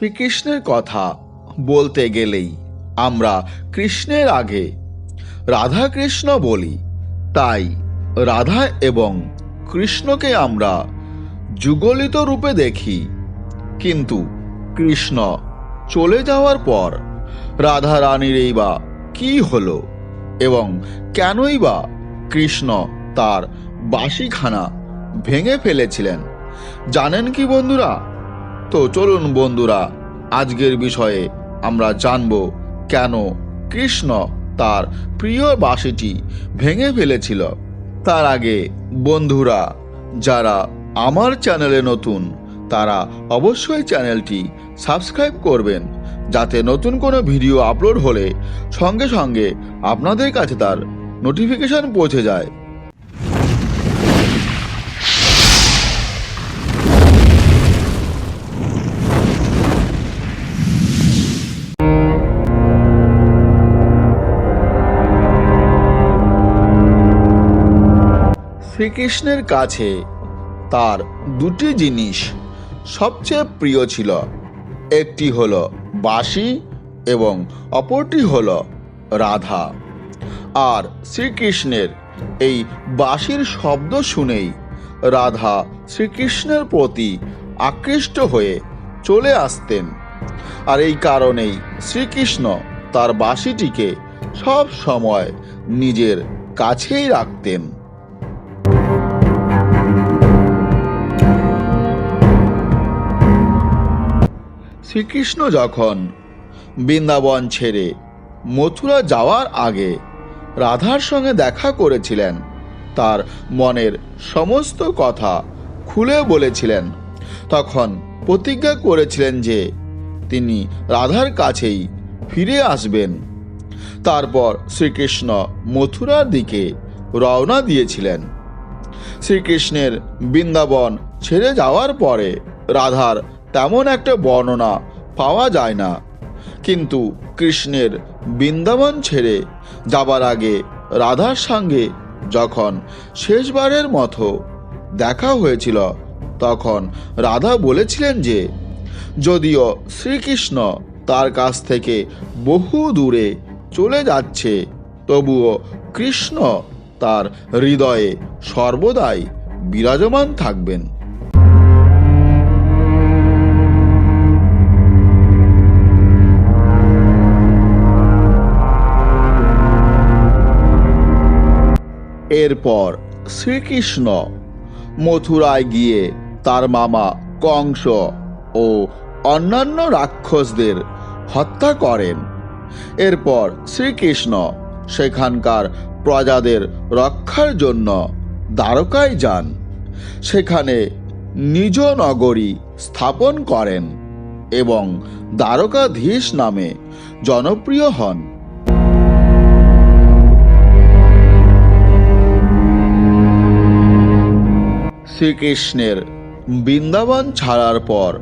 শ্রীকৃষ্ণের কথা বলতে গেলেই আমরা কৃষ্ণের আগে রাধা কৃষ্ণ বলি। তাই রাধা এবং কৃষ্ণকে আমরা যুগলিত রূপে দেখি। কিন্তু কৃষ্ণ চলে যাওয়ার পর রাধা রানীর এই বা কি হলো এবং কেনই বা কৃষ্ণ তার বাসিখানা ভেঙে ফেলেছিলেন? জানেন কি বন্ধুরা? তো চলুন বন্ধুরা, আজকের বিষয়ে আমরা জানব কেন কৃষ্ণ তার প্রিয় বাসিটি ভেঙে ফেলেছিল। তার আগে বন্ধুরা, যারা আমার চ্যানেলে নতুন, তারা অবশ্যই চ্যানেলটি সাবস্ক্রাইব করবেন, যাতে নতুন কোনো ভিডিও আপলোড হলে সঙ্গে সঙ্গে আপনাদের কাছে তার নোটিফিকেশন পৌঁছে যায়। শ্রীকৃষ্ণের কাছে তার দুটি জিনিস সবচেয়ে প্রিয় ছিল। একটি হল বাঁশি এবং অপরটি হল রাধা। আর শ্রীকৃষ্ণের এই বাঁশির শব্দ শুনেই রাধা শ্রীকৃষ্ণের প্রতি আকৃষ্ট হয়ে চলে আসতেন। আর এই কারণেই শ্রীকৃষ্ণ তার বাঁশিটিকে সব সময় নিজের কাছেই রাখতেন। শ্রীকৃষ্ণ যখন বৃন্দাবন ছেড়ে মথুরা যাওয়ার আগে রাধার সঙ্গে দেখা করেছিলেন, তার মনের সমস্ত কথা খুলে বলেছিলেন, তখন প্রতিজ্ঞা করেছিলেন যে তিনি রাধার কাছেই ফিরে আসবেন। তারপর শ্রীকৃষ্ণ মথুরার দিকে রওনা দিয়েছিলেন। শ্রীকৃষ্ণের বৃন্দাবন ছেড়ে যাওয়ার পরে রাধার তেমন একটা বর্ণনা পাওয়া যায় না। কিন্তু কৃষ্ণের বৃন্দাবন ছেড়ে যাবার আগে রাধার সঙ্গে যখন শেষবারের মতো দেখা হয়েছিল, তখন রাধা বলেছিলেন যে, যদিও শ্রীকৃষ্ণ তার কাছ থেকে বহু দূরে চলে যাচ্ছে, তবুও কৃষ্ণ তার হৃদয়ে সর্বদাই বিরাজমান থাকবেন। এরপর শ্রীকৃষ্ণ মথুরায় গিয়ে তার মামা কংস ও অন্যান্য রাক্ষসদের হত্যা করেন। এরপর শ্রীকৃষ্ণ সেখানকার প্রজাদের রক্ষার জন্য দ্বারকায় যান। সেখানে নিজ নগরী স্থাপন করেন এবং দ্বারকাধীশ নামে জনপ্রিয় হন। শ্রীকৃষ্ণের বৃন্দাবন ছাড়ার পর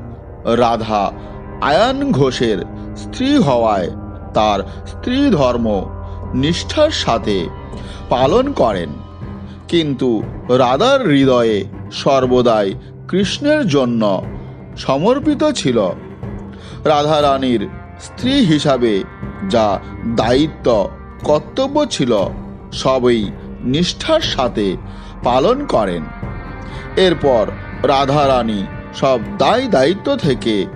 রাধা আয়ান ঘোষের স্ত্রী হওয়ায় তার স্ত্রী ধর্ম নিষ্ঠার সাথে পালন করেন। কিন্তু রাধার হৃদয়ে সর্বদাই কৃষ্ণের জন্য সমর্পিত ছিল। রাধারানীর স্ত্রী হিসাবে যা দায়িত্ব, কর্তব্য ছিল, সবই নিষ্ঠার সাথে পালন করেন। এরপর রাধারানী সব দায় দায়িত্ব থেকে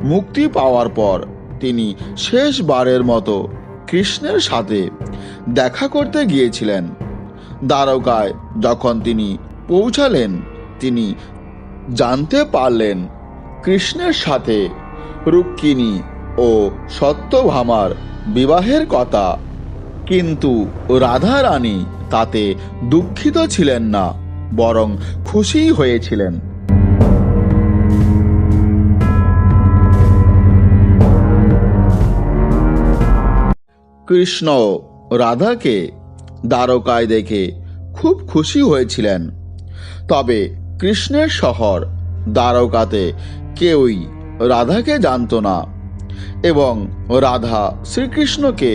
মুক্তি পাওয়ার পর তিনি শেষবারের মতো কৃষ্ণের সাথে দেখা করতে গিয়েছিলেন। দ্বারকায় যখন তিনি পৌঁছালেন, তিনি জানতে পারলেন কৃষ্ণের সাথে রুক্মিণী ও সত্যভামার বিবাহের কথা। কিন্তু রাধা রানী তাতে দুঃখিত ছিলেন না। বরং খুশি হয়েছিলেন। কৃষ্ণ রাধাকে দ্বারকায় দেখে খুব খুশি হয়েছিলেন। তবে কৃষ্ণের শহর দ্বারকাতে কেউই রাধাকে জানতো না এবং রাধা শ্রীকৃষ্ণকে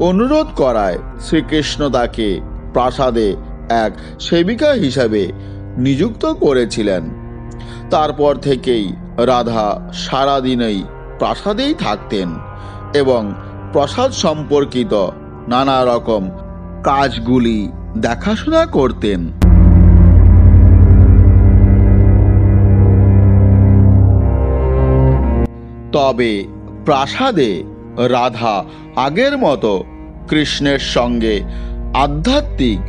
অনুরোধ করায় শ্রীকৃষ্ণ তাকে প্রাসাদে এক সেবিকা হিসাবে নিযুক্ত করেছিলেন। তারপর থেকেই রাধা সারাদিনই প্রাসাদেই থাকতেন এবং প্রসাদ সম্পর্কিত নানা রকম কাজগুলি দেখাশোনা করতেন। তবে প্রাসাদে রাধা আগের মতো কৃষ্ণের সঙ্গে আধ্যাত্মিক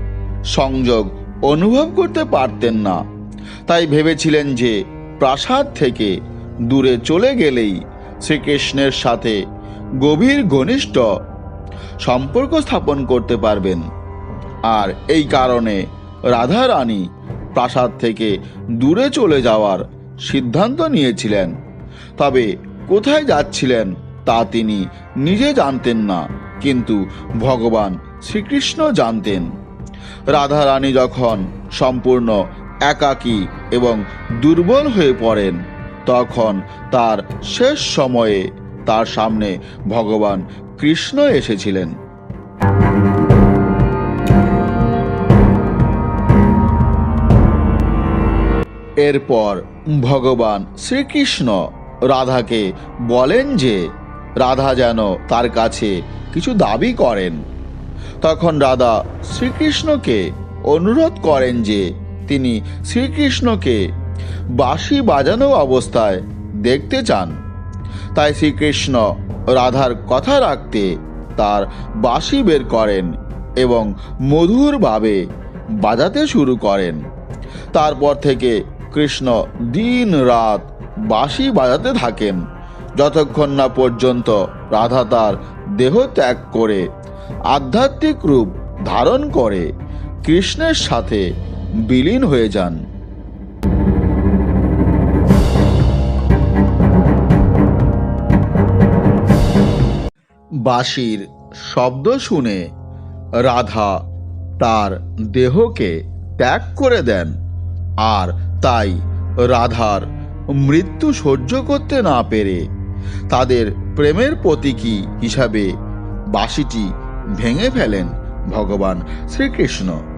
সংযোগ অনুভব করতে পারতেন না। তাই ভেবেছিলেন যে প্রাসাদ থেকে দূরে চলে গেলেই শ্রীকৃষ্ণের সাথে গভীর ঘনিষ্ঠ সম্পর্ক স্থাপন করতে পারবেন। আর এই কারণে রাধা রানী প্রাসাদ থেকে দূরে চলে যাওয়ার সিদ্ধান্ত নিয়েছিলেন। তবে কোথায় যাচ্ছিলেন তা তিনি নিজে জানতেন না, কিন্তু ভগবান শ্রীকৃষ্ণ জানতেন। রাধা রানী যখন সম্পূর্ণ একাকী এবং দুর্বল হয়ে পড়েন, তখন তার শেষ সময়ে তার সামনে ভগবান কৃষ্ণ এসেছিলেন। এরপর ভগবান শ্রীকৃষ্ণ রাধাকে বলেন যে, রাধা যেন তার কাছে কিছু দাবি করেন। তখন রাধা শ্রীকৃষ্ণকে অনুরোধ করেন যে তিনি শ্রীকৃষ্ণকে বাঁশি বাজানো অবস্থায় দেখতে চান। তাই শ্রীকৃষ্ণ রাধার কথা রাখতে তার বাঁশি বের করেন এবং মধুরভাবে বাজাতে শুরু করেন। তারপর থেকে কৃষ্ণ দিন রাত বাঁশি বাজাতে থাকেন। যতক্ষণ না পর্যন্ত রাধা তার দেহ ত্যাগ করে আধ্যাত্মিক রূপ ধারণ করে, কৃষ্ণের সাথে বিলীন হয়ে যান। বাঁশির শব্দ শুনে রাধা তার দেহকে ত্যাগ করে দেন আর তাই রাধার মৃত্যু সহ্য করতে না পেরে তাদের প্রেমের প্রতীকী হিসাবে বাঁশিটি ভেঙে ফেলেন ভগবান শ্রীকৃষ্ণ।